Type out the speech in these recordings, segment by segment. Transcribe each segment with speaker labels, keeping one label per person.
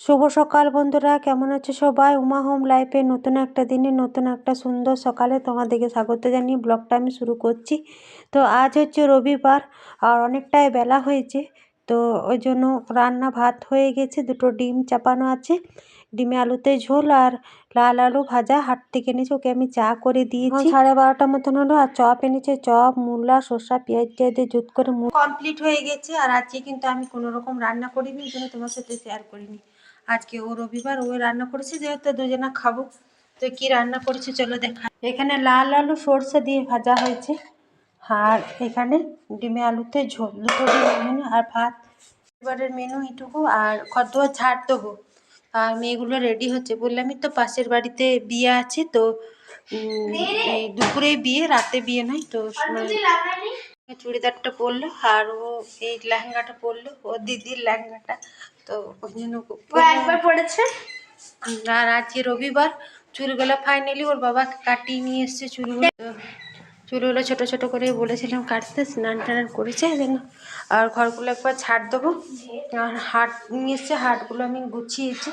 Speaker 1: শুভ সকাল বন্ধুরা, কেমন আছো সবাই? উমা হোম লাইফে নতুন একটা দিনে নতুন একটা সুন্দর সকালে তোমাদেরকে স্বাগত জানিয়ে ব্লগটা আমি শুরু করছি। তো আজ হচ্ছে রবিবার আর অনেকটাই বেলা হয়েছে। তো ওই জন্য রান্না ভাত হয়ে গেছে দুটো ডিম চাপানো আছে। ডিমে আলুতে ঝোল আর লাল আলু ভাজা হাট থেকে এনেছে ওকে আমি চা করে দিয়েছি। সাড়ে বারোটার মতন হলো আর চপ এনেছে চপ মূলা শসা পেঁয়াজ টিয়াজ দিয়ে জুত করে কমপ্লিট হয়ে গেছে আর আজকে কিন্তু আমি কোনো রকম রান্না করিনি এই জন্য তোমার সাথে শেয়ার করিনি। আজকে ও রবিবার ও রান্না করেছে যেহেতু দুজনা খাব। তো কি রান্না করেছে চলো দেখা এখানে লাল আলু সর্ষে দিয়ে ভাজা হয়েছে। আর এখানে ডিমে আলুতে ঝোল দুটো ডিম মেনু আর ভাত। এবারের মেনু এইটুকু আর কত ছাড় দেবো। আর মেয়েগুলো রেডি হচ্ছে। বললামই তো পাশের বাড়িতে বিয়ে আছে তো দুপুরে বিয়ে রাতে বিয়ে নয় তো চুড়িদারটা পরলো আর ও এই লেহেঙ্গাটা পরলো ও দিদির লেহেঙ্গাটা। তো ওই জন্য
Speaker 2: একবার পড়েছে
Speaker 1: আর আজকে রবিবার। চুলগুলো ফাইনালি ওর বাবা কাটিয়ে নিয়ে এসছে চুলগুলো। চুলগুলো ছোট ছোট করে বলেছিলাম, কাটতে, স্নান টান করেছে জন্য আর ঘরগুলো একবার ছাড় দেবো। আর হাট নিয়ে এসছে, হাটগুলো আমি গুছিয়েছি।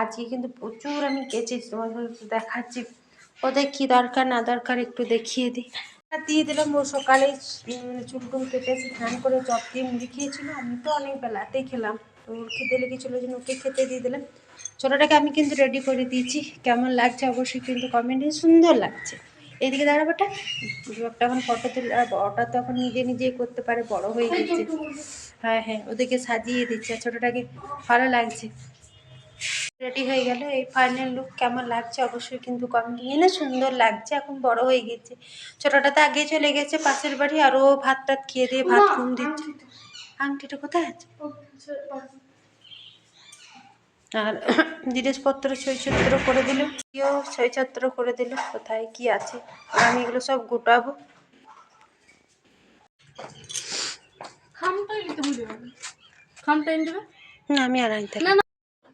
Speaker 1: আজকে কিন্তু প্রচুর আমি কেচেছি একটু দেখাচ্ছি। ওদের কী দরকার, না দরকার একটু দেখিয়ে দিই। দিয়ে দিলাম, ও সকালে চুল টুল কেটে স্নান করে চপ দিয়ে মুড়ি খেয়েছিল। আমি তো অনেক বেলাতেই খেলাম। তো ওর খেতে লেগেছিলো জন্য ওকে খেতে দিয়ে দিলাম। ছোটোটাকে আমি কিন্তু রেডি করে দিয়েছি। কেমন লাগছে অবশ্যই কিন্তু কমেন্টে সুন্দর লাগছে। এদিকে দাঁড়াবোটা একটা এখন ফটো তুলে আর বড়টা তো এখন নিজে নিজেই করতে পারে, বড় হয়ে গেছে। হ্যাঁ হ্যাঁ ওদেরকে সাজিয়ে দিচ্ছে। ছোটোটাকে ভালো লাগছে। রেডি হয়ে গেল। এই ফাইনাল লুক কেমন লাগছে অবশ্যই কিন্তু কমেন্ট না সুন্দর লাগছে, এখন বড় হয়ে গেছে। ছোটটা তো আগে চলে গেছে, পাশের বাড়ি আর ও ভাত টাত খেয়ে দিয়ে ভাত ঘুম দিচ্ছে। আংটিটা কোথায় আছে? আর জিনিসপত্র ছয়ছত্র করে দিল কেউ ছয়ছত্র করে দিল কোথায় কি আছে আমি এগুলো সব গোটাবো।
Speaker 2: খামটাই দিতে ভুলে খামটাই খামটা এনে দেবে?
Speaker 1: না আমি আর আনতে
Speaker 2: না,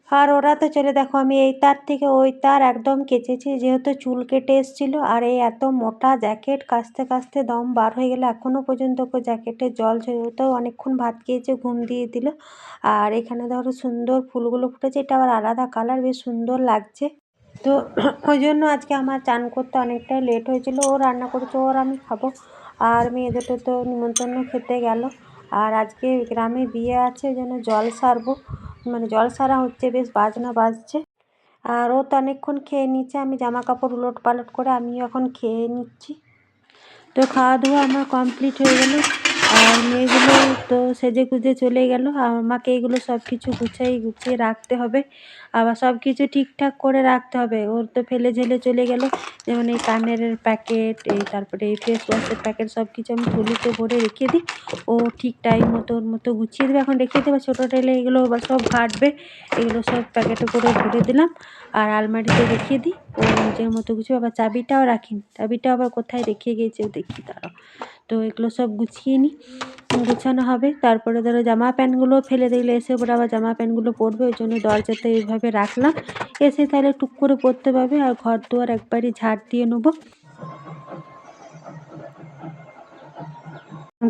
Speaker 1: আর ওরা তো চলে, দেখো আমি এই তার থেকে ওই তার একদম কেচেছি, যেহেতু চুল কেটে এসেছিল, আর এই এত মোটা জ্যাকেট কাচতে কাচতে দম বার হয়ে গেলে এখনও পর্যন্ত জ্যাকেটে জল তো অনেকক্ষণ ভাত খেয়েছে, ঘুম দিয়ে দিল। আর এখানে ধরো সুন্দর ফুলগুলো ফুটেছে, এটা আবার আলাদা কালার, বেশ সুন্দর লাগছে। তো ওই জন্য আজকে আমার চান করতে অনেকটাই লেট হয়েছিল, ও রান্না করেছে, ওর আমি খাব। আর মেয়ে দুটো তো নিমন্ত্রণ খেতে গেল, আর আজকে গ্রামে বিয়ে আছে, ওই জন্য জল সারবো। মানে জল সারা হচ্ছে, বেশ বাজনা বাজছে। আর ও তো অনেকক্ষণ খেয়ে নিচ্ছে, আমি জামা কাপড় উলট পালট করে আমিও এখন খেয়ে নিচ্ছি। তো খাওয়া দাওয়া আমার কমপ্লিট হয়ে গেল। আর মেয়েগুলো তো সেজে গুজে চলে গেল। আমাকে এগুলো সব কিছু গুছাই, গুছিয়ে রাখতে হবে। আবার সব কিছু ঠিকঠাক করে রাখতে হবে। ওর তো ফেলে ঝেলে চলে গেল। যেমন এই কানের প্যাকেট, এই তারপরে এই ফেস ওয়াশের প্যাকেট সব কিছু আমি থলিতে ভরে রেখে দিই। ও ঠিক টাইম মতো ওর মতো গুছিয়ে দেবে। এখন রেখে দেবে। ছোটো টেলে এগুলো আবার সব ঘাটবে। এগুলো সব প্যাকেটে করে ভরে দিলাম। আর আলমারিতে রেখে দিই। ও নিজের মতো গুছিয়ে, আবার চাবিটাও রাখিনি। চাবিটা আবার কোথায় রেখে গিয়েছে দেখি, দাঁড়াও। তো এগুলো সব গুছিয়ে নিই, গুছানো হবে। তারপরে ধরো জামা প্যান্টগুলো ফেলে দিলে এসে ওপরে আবার জামা প্যান্টগুলো পরবে, ওই জন্য দরজাতে এইভাবে রাখলাম। এসে তাহলে টুক করে পরতে পারবে আর ঘর দুয়ার একবারই ঝাড় দিয়ে নেব।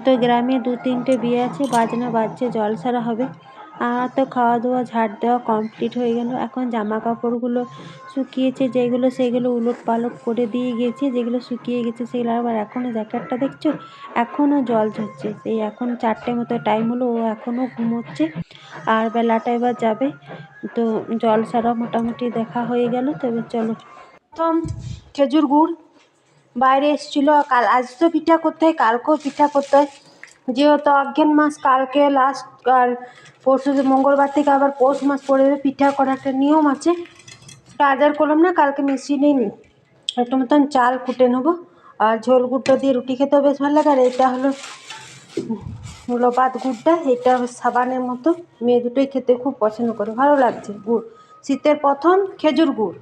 Speaker 1: তো গ্রামে দু তিনটে বিয়ে আছে, বাজনা বাজছে, জল সারা হবে। আর তো খাওয়া দাওয়া ঝাড় দেওয়া কমপ্লিট হয়ে গেল। এখন জামা কাপড়গুলো শুকিয়েছে, যেগুলো সেগুলো উলট পালট করে দিয়ে গেছি, যেগুলো শুকিয়ে গেছে সেগুলো আবার এখনও জ্যাকেটটা দেখছ? এখনও জল ঝরছে। সেই এখন চারটে মতো টাইম হলো, ও এখনও ঘুমোচ্ছে। আর বেলাটা এবার যাবে। তো জল সারা মোটামুটি দেখা হয়ে গেল। তবে চলো। প্রথম খেজুর গুড় বাইরে এসেছিল। কাল আজ তো পিঠা করতে হয়, কালকেও পিঠা করতে হয়। যেহেতু অজ্ঞান মাস, কালকে লাস্ট আর পরশু মঙ্গলবার থেকে আবার পৌষ মাস পড়ে যাবে পিঠা করার একটা নিয়ম আছে। ওটা আজ আর করলাম না, কালকে মেশিনেই নিই। একটা মতন চাল কুটে নেব। আর ঝোল গুড়টা দিয়ে রুটি খেতেও বেশ ভালো লাগে। আর এটা হলো লোপাত গুড়টা, এটা সাবানের মতো। মেয়ে দুটোই খেতে খুব পছন্দ করে, ভালো লাগছে। গুড়। শীতের প্রথম খেজুর গুড়।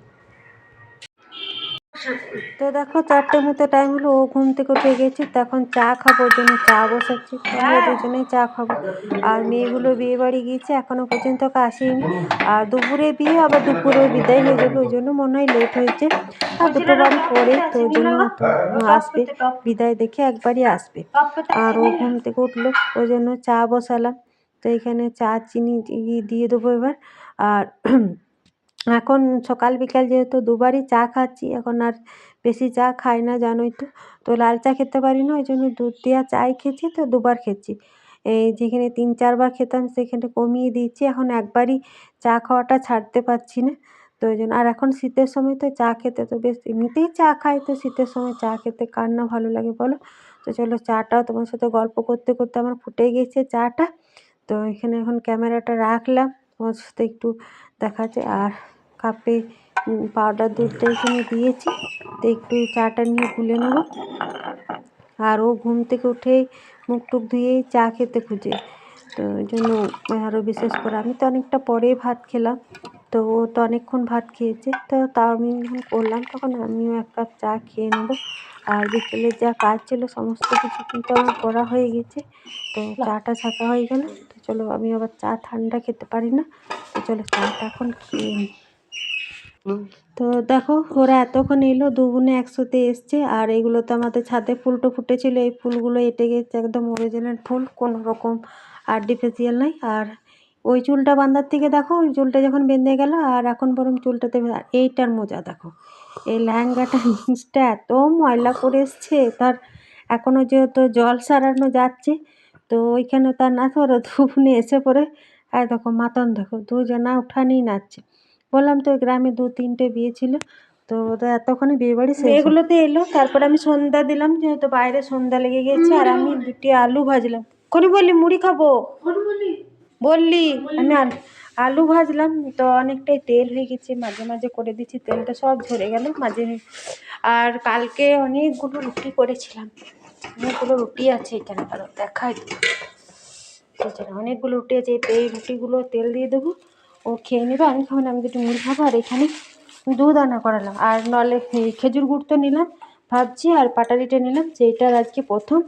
Speaker 1: তো দেখো চারটে মতো টাইম হলো, ও ঘুম থেকে উঠে গেছে তখন চা খাব জন্য চা বসাচ্ছি। আমরা দুজনেই চা খাব। আর মেয়েগুলো বিয়ে বাড়ি গিয়েছে এখনও পর্যন্ত আসেনি। আর দুপুরে বিয়ে, আবার দুপুরে বিদায় হয়ে যাবে, ওই জন্য মনে হয় লেট হয়েছে। আর দুটো বাড়ি পরে, তো ওই জন্য আসবে। বিদায় দেখে একবারই আসবে। আর ও ঘুম থেকে উঠল, ওই জন্য চা বসালাম। তো এখানে চা, চিনি দিয়ে দেবো এবার। আর এখন সকাল বিকাল যেহেতু দুবারই চা খাচ্ছি, এখন আর বেশি চা খাই না, জানোই তো। তো লাল চা খেতে পারি না, ওই জন্য দুধ দেওয়া চাই খেয়েছি, তো দুবার খেয়েছি। এই যেখানে তিন চারবার খেতাম, সেখানে কমিয়ে দিয়েছি, এখন একবারই চা খাওয়াটা ছাড়তে পারছি না। তো ওই জন্য, আর এখন শীতের সময় তো চা খেতে তো বেশ, এমনিতেই চা খাই, তো শীতের সময় চা খেতে কার না ভালো লাগে বলো? তো চলো চাটাও তোমার সাথে গল্প করতে করতে আমার ফুটে গেছে চাটা। তো এখানে এখন ক্যামেরাটা রাখলাম, তোমার সাথে একটু দেখাচ্ছে আর কাপে পাউডার দুধটা এখানে দিয়েছি। তো একটু চাটা নিয়ে গুলে নেব। আর ও ঘুম থেকে উঠেই মুখ টুক ধুয়েই চা খেতে খুঁজে। তো ওই জন্য আরও বিশেষ করে আমি তো অনেকটা পরে ভাত খেলাম। তো ও তো অনেকক্ষণ ভাত খেয়েছে। তো তাও আমি যখন করলাম। তখন আমিও এক কাপ চা খেয়ে নেব। আর বিকেলে যা কাজ ছিল সমস্ত কিছু কিন্তু আমার করা হয়ে গেছে। তো চাটা ছাকা হয়ে গেল। তো চলো আমি আবার চা ঠান্ডা খেতে পারি না। তো চলো চাটা এখন খেয়ে নিই। তো দেখো, ওরা এতক্ষণ এলো দু বোনে একসাথে এসছে, আর এইগুলো তো আমাদের ছাদে ফুলটো ফুটেছিল, এই ফুলগুলো এঁটে গেছে একদম অরিজিনাল ফুল, কোনো রকম আর্টিফিশিয়াল নাই। আর ওই চুলটা বাঁধার থেকে দেখো, ওই চুলটা যখন বেঁধে গেল, আর এখন বরং চুলটাতে এইটার মজা দেখো। এই লেহেঙ্গাটা, জিনিসটা এত ময়লা করে এসছে, তার এখনও যেহেতু জল সারানো যাচ্ছে, তো ওইখানে তার না ওরা দুপুনে এসে পড়ে আর দেখো, মাতন দেখো, দুজনা উঠানেই নাচছে। বললাম তো গ্রামে দু তিনটে বিয়ে ছিল। তো এতক্ষণে বিয়ে বাড়ি এগুলোতে এলো তারপর আমি সন্ধ্যা দিলাম যেহেতু বাইরে সন্ধ্যা লেগে গেছে আর আমি দুটি আলু ভাজলাম। করি বললি মুড়ি খাব? বললি? আমি আলু আলু ভাজলাম তো অনেকটাই তেল হয়ে গেছে মাঝে মাঝে করে দিচ্ছি তেলটা সব ঝরে গেল মাঝে আর কালকে অনেকগুলো রুটি করেছিলাম। অনেকগুলো রুটি আছে এখানে কারও দেখাই। অনেকগুলো রুটি আছে এই রুটিগুলো তেল দিয়ে দেবো। ও খেয়ে নেবে, আমি খাব না আমি দুটো মুড়ি খাব আর এখানে দুধ আনা করালাম। আর নলে খেজুর গুড় তো নিলাম, ভাবছি আর পাটালিটা নিলাম সেইটার আজকে প্রথম।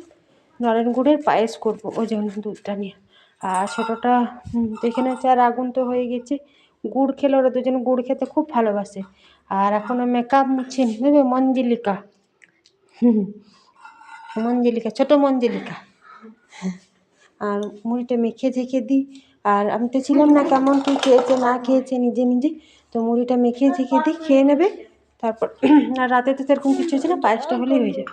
Speaker 1: নলেন গুড়ের পায়েস করব, ওই জন্য দুধটা নিয়ে। আর ছোটোটা এখানে হচ্ছে আর আগুন তো হয়ে গেছে। গুড় খেলে ওরা দুজন গুড় খেতে খুব ভালোবাসে। আর এখনও মেকআপ মুছে নেবে মঞ্জিলিকা। মঞ্জিলিকা, ছোটো মঞ্জিলিকা। আর মুড়িটা মেখে ঝেঁকে দিই। আর আমি তো ছিলাম না কেমন কী খেয়েছে, না খেয়েছে, নিজে নিজে। তো মুড়িটা মেখে ঝেঁকে দিই খেয়ে নেবে, তারপর, আর রাতে তো সেরকম কিছু হচ্ছে না, পায়েসটা হলেই হয়ে যাবে।